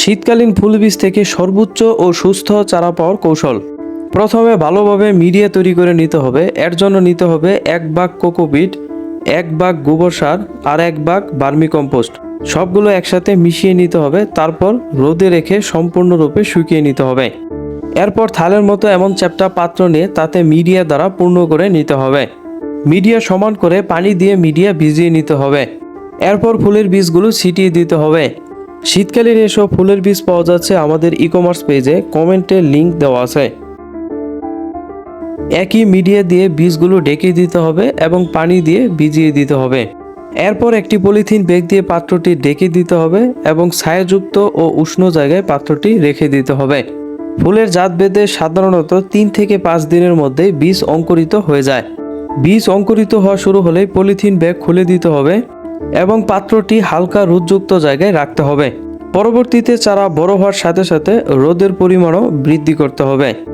শীতকালীন ফুল বীজ থেকে সর্বোচ্চ ও সুস্থ চারা পাওয়ার কৌশল। প্রথমে ভালোভাবে মিডিয়া তৈরি করে নিতে হবে। এর জন্য নিতে হবে এক বাগ কোকোপিট এক বাগ গোবর সার আর এক বাগ বার্মি কম্পোস্ট। সবগুলো একসাথে মিশিয়ে নিতে হবে। তারপর রোদে রেখে সম্পূর্ণরূপে শুকিয়ে নিতে হবে। এরপর থালের মতো এমন চ্যাপ্টা পাত্র নিয়ে তাতে মিডিয়া দ্বারা পূর্ণ করে নিতে হবে। মিডিয়া সমান করে পানি দিয়ে মিডিয়া ভিজিয়ে নিতে হবে। এরপর ফুলের বীজগুলো ছিটিয়ে দিতে হবে। শীতকালীন এসব ফুলের বীজ পাওয়া যাচ্ছে আমাদের ই কমার্স পেজে কমেন্টে লিংক দেওয়া আছে। একই মিডিয়া দিয়ে বীজগুলো ডেকে দিতে হবে এবং পানি দিয়ে ভিজিয়ে দিতে হবে। এরপর একটি পলিথিন ব্যাগ দিয়ে পাত্রটি ডেকে দিতে হবে এবং ছায়াযুক্ত ও উষ্ণ জায়গায় পাত্রটি রেখে দিতে হবে। ফুলের জাত বেদে সাধারণত তিন থেকে পাঁচ দিনের মধ্যে বীজ অঙ্কুরিত হয়ে যায়। বীজ অঙ্কুরিত হওয়া শুরু হলেই পলিথিন ব্যাগ খুলে দিতে হবে। এবং পাত্রটি হালকা রোদযুক্ত জায়গায় রাখতে হবে। পরবর্তীতে চারা বড় হওয়ার সাথে সাথে রোদের পরিমাণও বৃদ্ধি করতে হবে।